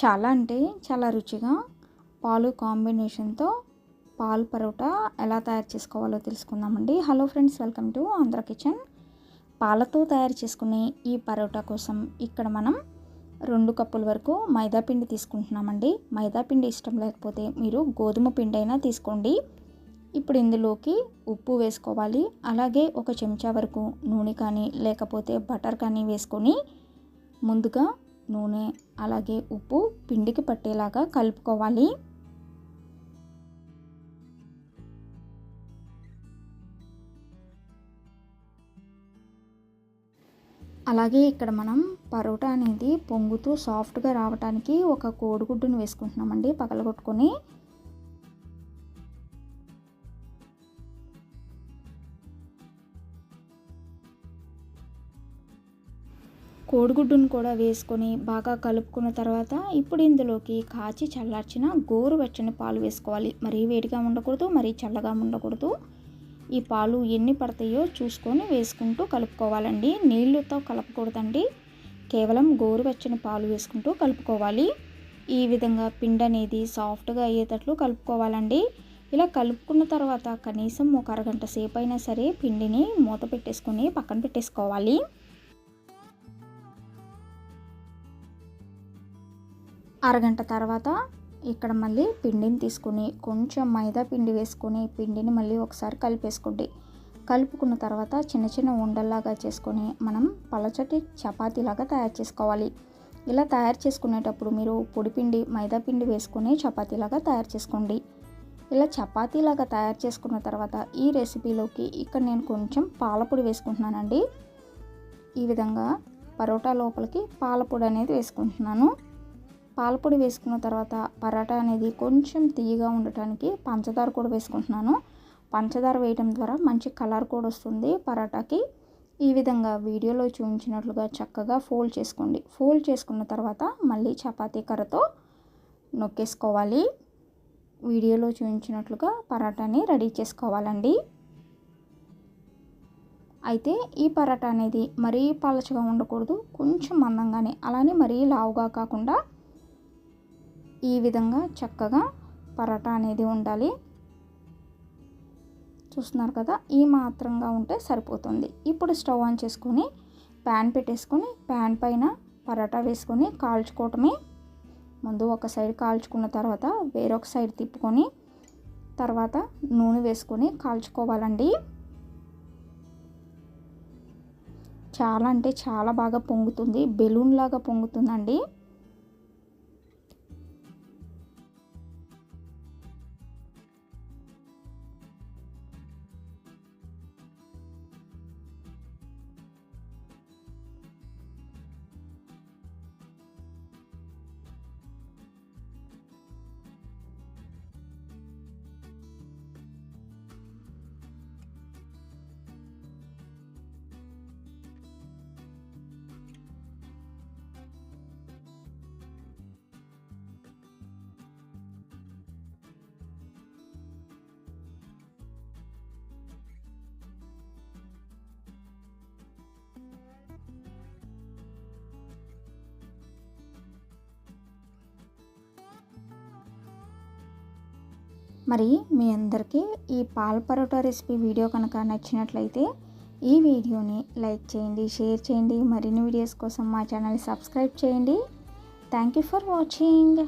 చాలా అంటే చాలా రుచిగా పాలు కాంబినేషన్తో పాలు పరోటా ఎలా తయారు చేసుకోవాలో తెలుసుకుందామండి. Hello friends welcome to Andhra kitchen. పాలతో తయారు చేసుకునే ఈ పరోటా కోసం ఇక్కడ మనం రెండు కప్పుల వరకు మైదా పిండి తీసుకుంటున్నామండి. మైదా పిండి ఇష్టం లేకపోతే మీరు గోధుమ పిండి అయినా తీసుకోండి. ఇప్పుడు ఇందులోకి ఉప్పు వేసుకోవాలి. అలాగే ఒక చెంచా వరకు నూనె కానీ లేకపోతే బటర్ కానీ వేసుకొని ముందుగా నూనె అలాగే ఉప్పు పిండికి పట్టేలాగా కలుపుకోవాలి. అలాగే ఇక్కడ మనం పరోటా అనేది పొంగుతూ సాఫ్ట్గా రావడానికి ఒక కోడిగుడ్డును వేసుకుంటున్నామండి పగలగొట్టుకొని. కోడిగుడ్డును కూడా వేసుకొని బాగా కలుపుకున్న తర్వాత ఇప్పుడు ఇందులోకి కాచి చల్లార్చిన గోరువెచ్చని పాలు వేసుకోవాలి. మరీ వేడిగా ఉండకూడదు మరీ చల్లగా ఉండకూడదు. ఈ పాలు ఎన్ని పడతాయో చూసుకొని వేసుకుంటూ కలుపుకోవాలండి. నీళ్ళతో కలపకూడదండి. కేవలం గోరువెచ్చని పాలు వేసుకుంటూ కలుపుకోవాలి. ఈ విధంగా పిండి అనేది సాఫ్ట్గా అయ్యేటట్లు కలుపుకోవాలండి. ఇలా కలుపుకున్న తర్వాత కనీసం ఒక అరగంట సేపు అయినా సరే పిండిని మూత పెట్టేసుకొని పక్కన పెట్టేసుకోవాలి. అరగంట తర్వాత ఇక్కడ మళ్ళీ పిండిని తీసుకుని కొంచెం మైదా పిండి వేసుకొని పిండిని మళ్ళీ ఒకసారి కలిపేసుకోండి. కలుపుకున్న తర్వాత చిన్న చిన్న ఉండల్లాగా చేసుకొని మనం పలచటి చపాతీలాగా తయారు చేసుకోవాలి. ఇలా తయారు చేసుకునేటప్పుడు మీరు పొడిపిండి మైదా పిండి వేసుకొని చపాతీలాగా తయారు చేసుకోండి. ఇలా చపాతీలాగా తయారు చేసుకున్న తర్వాత ఈ రెసిపీలోకి ఇక్కడ నేను కొంచెం పాలపొడి వేసుకుంటున్నానండి. ఈ విధంగా పరోటా లోపలికి పాలపొడి అనేది వేసుకుంటున్నాను. పాలపొడి వేసుకున్న తర్వాత పరాటా అనేది కొంచెం తీయగా ఉండటానికి పంచదార కూడా వేసుకుంటున్నాను. పంచదార వేయడం ద్వారా మంచి కలర్ కూడా వస్తుంది పరాటాకి. ఈ విధంగా వీడియోలో చూపించినట్లుగా చక్కగా ఫోల్డ్ చేసుకోండి. ఫోల్డ్ చేసుకున్న తర్వాత మళ్ళీ చపాతీ కర్రతో నొక్కేసుకోవాలి. వీడియోలో చూపించినట్లుగా పరాటాని రెడీ చేసుకోవాలండి. అయితే ఈ పరాటా అనేది మరీ పలచగా ఉండకూడదు కొంచెం మందంగానే అలానే మరీ లావుగా కాకుండా ఈ విధంగా చక్కగా పరోటా అనేది ఉండాలి. చూస్తున్నారు కదా ఈ మాత్రంగా ఉంటే సరిపోతుంది. ఇప్పుడు స్టవ్ ఆన్ చేసుకొని ప్యాన్ పెట్టేసుకొని ప్యాన్ పైన పరోటా వేసుకొని కాల్చుకోవటమే. ముందు ఒక సైడ్ కాల్చుకున్న తర్వాత వేరొక సైడ్ తిప్పుకొని తర్వాత నూనె వేసుకొని కాల్చుకోవాలండి. చాలా అంటే చాలా బాగా పొంగుతుంది బెలూన్ లాగా పొంగుతుందండి. మరి మీ అందరికీ ఈ పాల పరోటా రెసిపీ వీడియో కనుక నచ్చినట్లయితే ఈ వీడియోని లైక్ చేయండి షేర్ చేయండి. మరిన్ని వీడియోస్ కోసం మా ఛానల్ సబ్స్క్రైబ్ చేయండి. Thank you for watching.